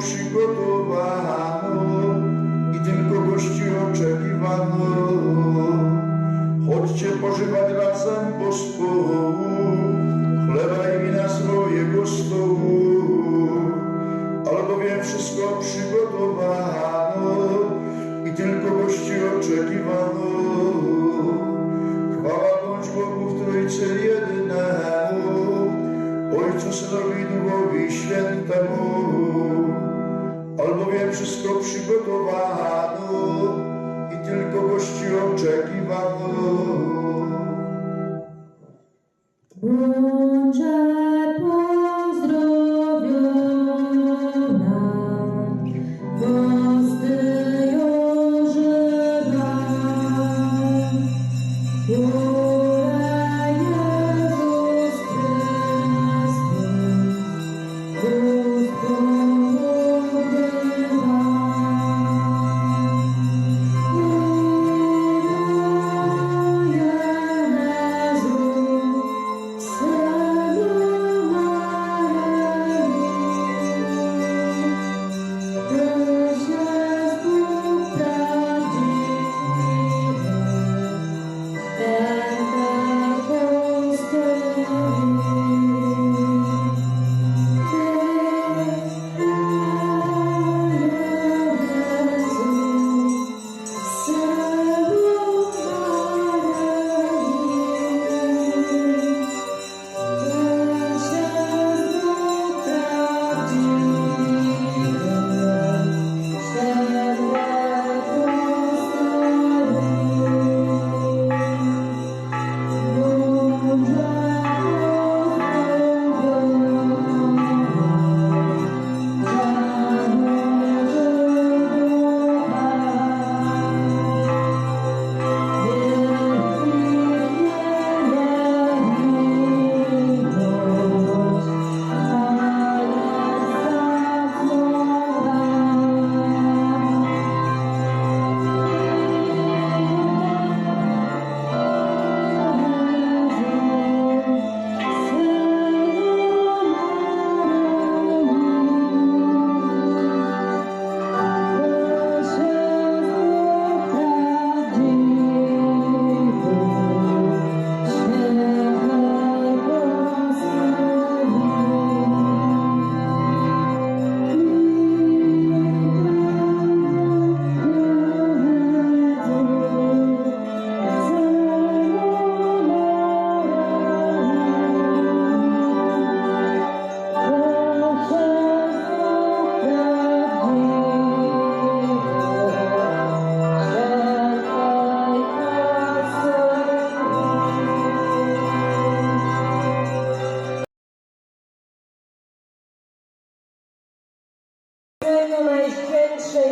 she przygotowanie.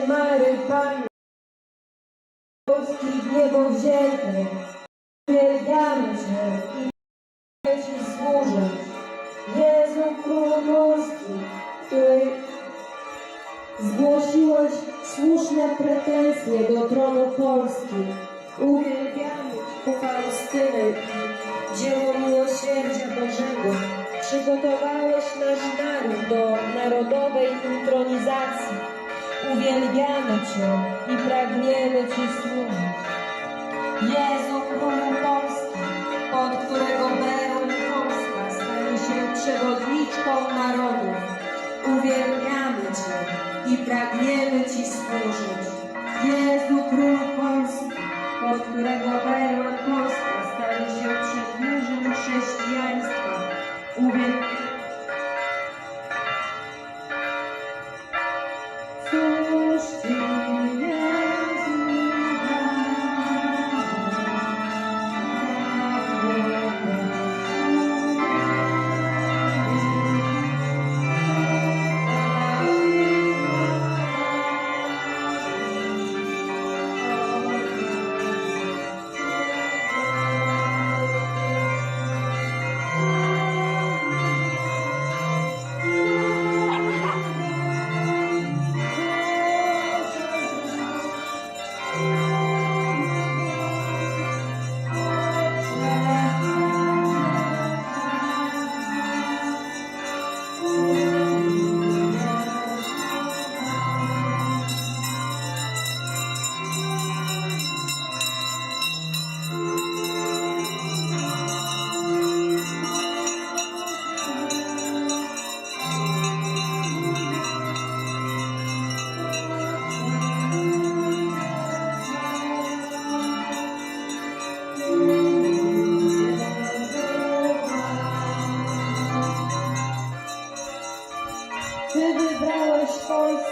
Mary, Pani Polskich niebowziętych, uwielbiamy Cię i Ci służyć. Jezu Królu Polski, który zgłosiłeś słuszne pretensje do tronu Polski. Uwielbiamy Cię, Faustyny i dzieło miłosierdzia Bożego. Przygotowałeś nasz naród do narodowej intronizacji. Uwielbiamy Cię i pragniemy Ci służyć. Jezu Królu Polski, od którego berłem Polska stanie się przewodniczką narodów. Uwielbiamy Cię i pragniemy Ci służyć. Jezu Królu Polski, od którego berłem Polska stanie się przedmurzem chrześcijaństwa. Uwielbiamy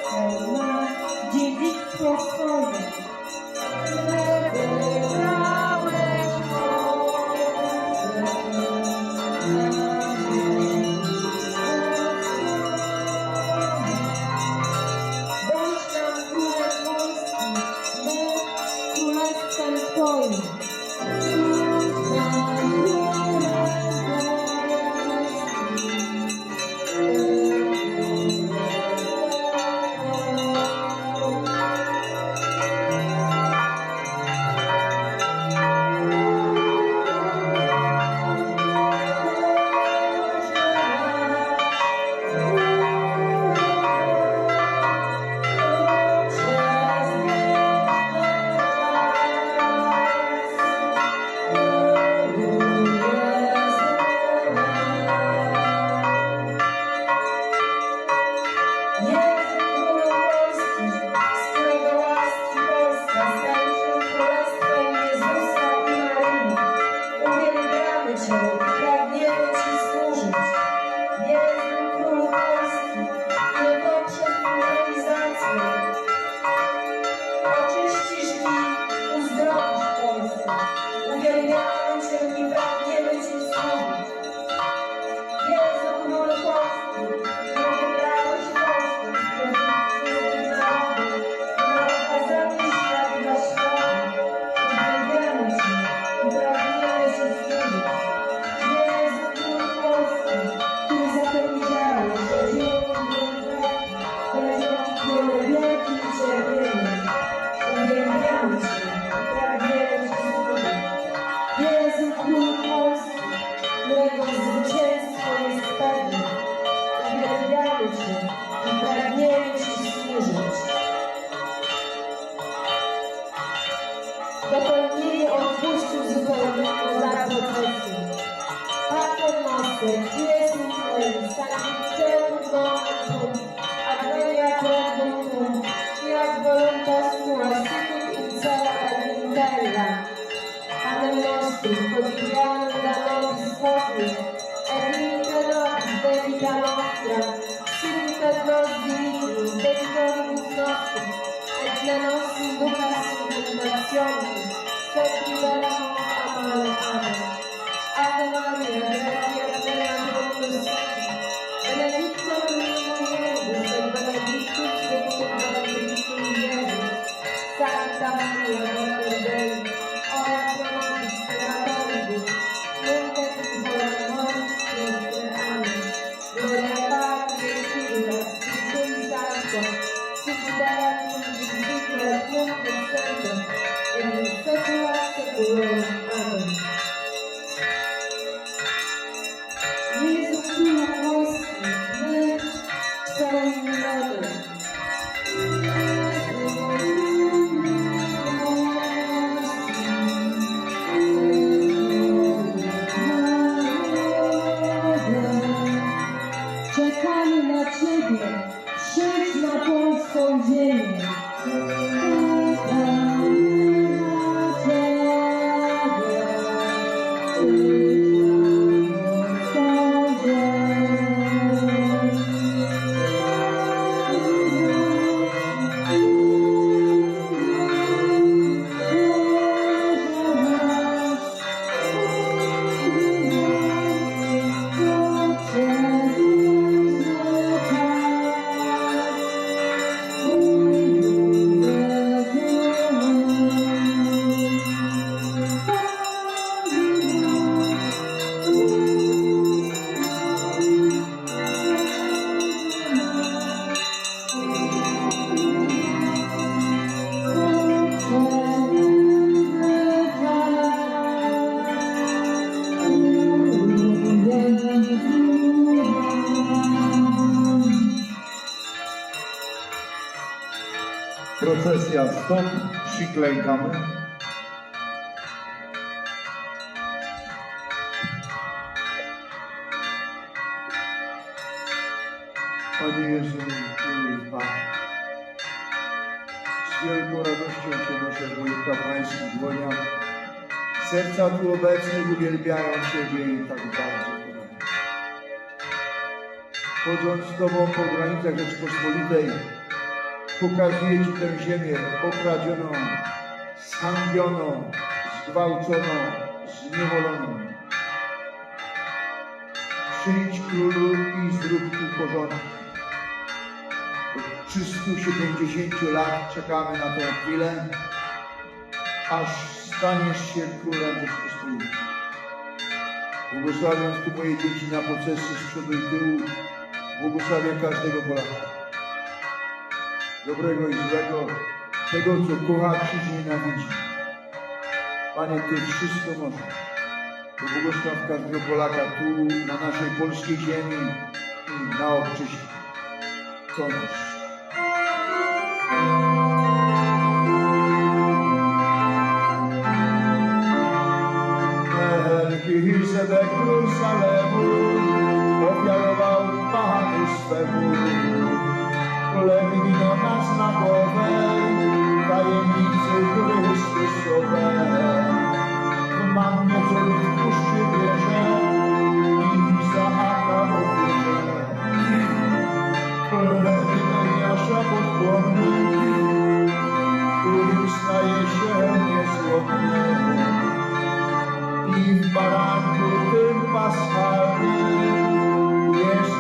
É, Música Stacja stop, przyklejkamy. Panie Jezu, Kurwa, z wielką radością Cię noszę w moich kapłańskich dłoniach. Serca tu obecnych uwielbiają Ciebie i tak bardzo. Chodząc z Tobą po granicach Rzeczpospolitej, pokazuje Ci tę ziemię okradzioną, zhańbioną, zgwałconą, zniewoloną. Przyjdź królu i zrób tu porządek. Od 370 lat czekamy na tę chwilę, aż staniesz się królem Rzeczpospolitej. Błogosławiąc tu moje dzieci na procesy z przodu i tyłu, błogosławię każdego Polaka. Dobrego i złego, tego co kocha, czy nienawidzi. Panie, Ty wszystko możesz. Błogosław każdego Polaka tu, na naszej polskiej ziemi i na obczyźnie. Kończ. Melchizedek król Salemu ofiarował Panu swemu chleb i wino na znakowe tajemnicy Chrystusowe. W mannie co w puszczy bierze i Izaaka ofierze. Chleb Eliasza podpłonny, którym staje się niezłomny i w baranku tym paschalnym jest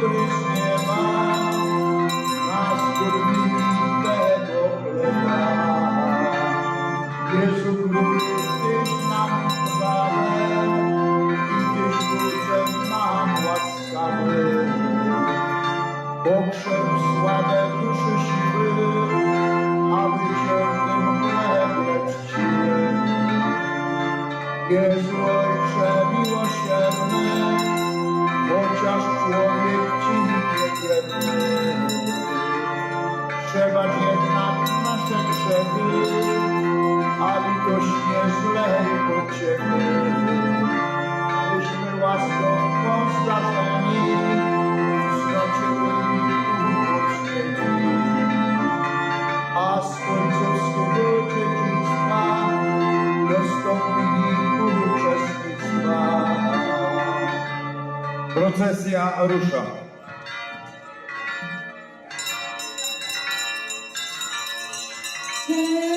Jezu Procesja rusza. Yeah.